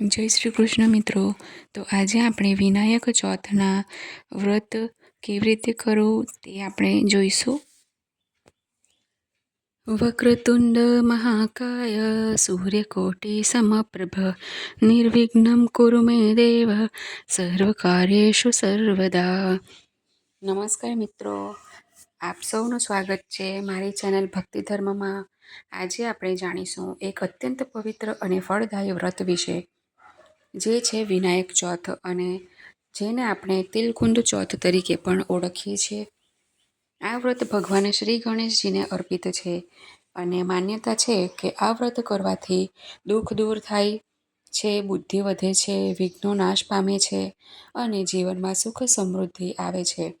જય શ્રી કૃષ્ણ મિત્રો. તો આજે આપણે વિનાયક ચોથના વ્રત કેવી રીતે કરવું તે આપણે જોઈશું. વક્રતુંડ મહાકાય, સૂર્યકોટી સમપ્રભ, નિર્વિઘ્નમ કુરુ મે દેવ, સર્વકાર્યેષુ સર્વદા. નમસ્કાર મિત્રો. આપ સૌનું સ્વાગત છે મારી ચેનલ ભક્તિ ધર્મમાં. આજે આપણે જાણીશું એક અત્યંત પવિત્ર અને ફળદાયી વ્રત વિશે. જે છે વિનાયક ચોથ અને જેને આપણે તિલકુંડ ચોથ તરીકે પણ ઓળખીએ છીએ. આ વ્રત ભગવાન શ્રી ગણેશજીને અર્પિત છે અને માન્યતા છે કે આ વ્રત કરવાથી દુઃખ દૂર થાય છે, બુદ્ધિ વધે છે, વિઘ્નો નાશ પામે છે અને જીવનમાં સુખ સમૃદ્ધિ આવે છે.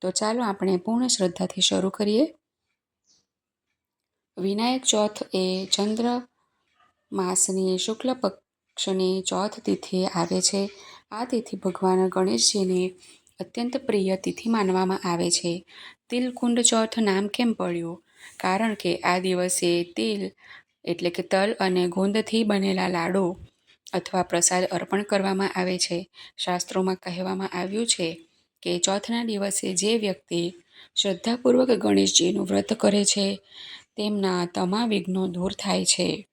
તો ચાલો આપણે પૂર્ણ શ્રદ્ધાથી શરૂ કરીએ. વિનાયક ચોથ એ ચંદ્ર માસની શુક્લ પક્ષની ચોથ તિથિએ આવે છે. આ તિથિ ભગવાન ગણેશજીની અત્યંત પ્રિય તિથિ માનવામાં આવે છે. તિલકુંડ ચોથ નામ કેમ પડ્યું? કારણ કે આ દિવસે તિલ એટલે કે તલ અને ગોંદથી બનેલા લાડુ અથવા પ્રસાદ અર્પણ કરવામાં આવે છે. શાસ્ત્રોમાં કહેવામાં આવ્યું છે કે ચોથના દિવસે જે વ્યક્તિ શ્રદ્ધાપૂર્વક ગણેશજીનું વ્રત કરે છે, તેમના તમામ વિઘ્નો દૂર થાય છે.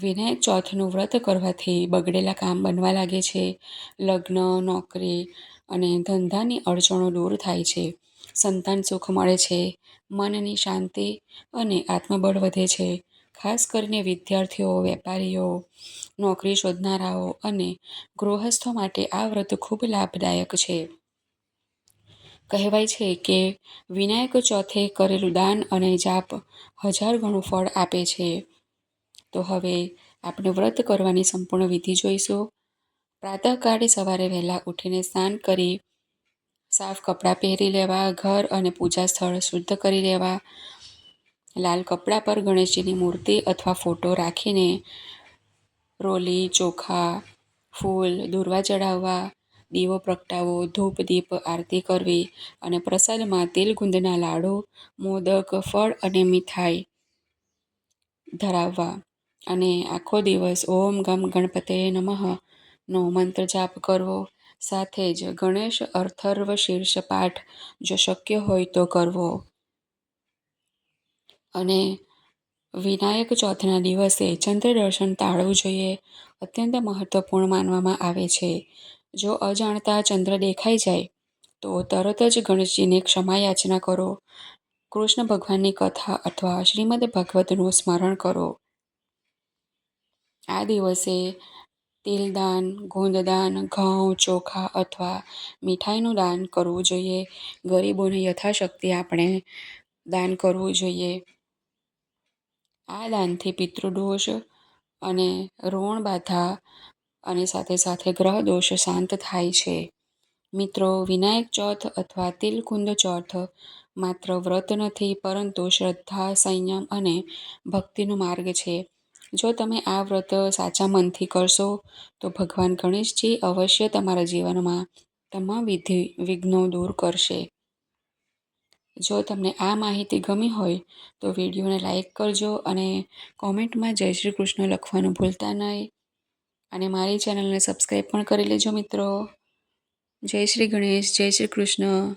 વિનાયક ચોથનું વ્રત કરવાથી બગડેલા કામ બનવા લાગે છે. લગ્ન, નોકરી અને ધંધાની અડચણો દૂર થાય છે. સંતાન સુખ મળે છે, મનની શાંતિ અને આત્મબળ વધે છે. ખાસ કરીને વિદ્યાર્થીઓ, વેપારીઓ, નોકરી શોધનારાઓ અને ગૃહસ્થો માટે આ વ્રત ખૂબ લાભદાયક છે. કહેવાય છે કે વિનાયક ચોથે કરેલું દાન અને જાપ હજાર ગણું ફળ આપે છે. તો હવે આપણે વ્રત કરવાની સંપૂર્ણ વિધિ જોઈશું. પ્રાતઃકાળે સવારે વહેલા ઉઠીને સ્નાન કરી, સાફ કપડાં પહેરી લેવા, ઘર અને પૂજા સ્થળ શુદ્ધ કરી લેવા, લાલ કપડાં પર ગણેશજીની મૂર્તિ અથવા ફોટો રાખીને રોલી, ચોખા, ફૂલ, દૂર્વા ચડાવવા, દીવો પ્રગટાવવો, ધૂપ, દીપ, આરતી કરવી અને પ્રસાદમાં તેલ ગુંદના લાડુ, મોદક, ફળ અને મીઠાઈ ધરાવવા. અને આખો દિવસ ઓમ ગમ ગણપતે નમઃ નો મંત્ર જાપ કરવો. સાથે જ ગણેશ અર્થર્વ શીર્ષ પાઠ જો શક્ય હોય તો કરવો. અને વિનાયક ચોથના દિવસે ચંદ્ર દર્શન ટાળવું જોઈએ અત્યંત મહત્વપૂર્ણ માનવામાં આવે છે. જો અજાણતા ચંદ્ર દેખાઈ જાય, તો તરત જ ગણેશજીને ક્ષમા યાચના કરો. કૃષ્ણ ભગવાનની કથા અથવા શ્રીમદ ભાગવતનું સ્મરણ કરો. આ દિવસે તિલદાન, ગોંદદાન, ઘઉં, ચોખા અથવા મીઠાઈનું દાન કરવું જોઈએ. ગરીબોને યથાશક્તિ આપણે દાન કરવું જોઈએ. આ દાનથી પિતૃદોષ અને ઋણ બાધા અને સાથે સાથે ગ્રહ દોષ શાંત થાય છે. મિત્રો, વિનાયક ચોથ અથવા તિલકુંદ ચોથ માત્ર વ્રત નથી, પરંતુ શ્રદ્ધા, સંયમ અને ભક્તિનો માર્ગ છે. જો તમે આ વ્રત સાચા મનથી કરશો, તો ભગવાન ગણેશજી અવશ્ય તમારા જીવનમાં તમામ વિધિ, વિઘ્નો દૂર કરશે. જો તમને આ માહિતી ગમી હોય, તો વિડીયોને લાઈક કરજો અને કોમેન્ટમાં જય શ્રી કૃષ્ણ લખવાનું ભૂલતા નહીં. અને મારી ચેનલને સબસ્ક્રાઈબ પણ કરી લેજો મિત્રો. જય શ્રી ગણેશ, જય શ્રી કૃષ્ણ.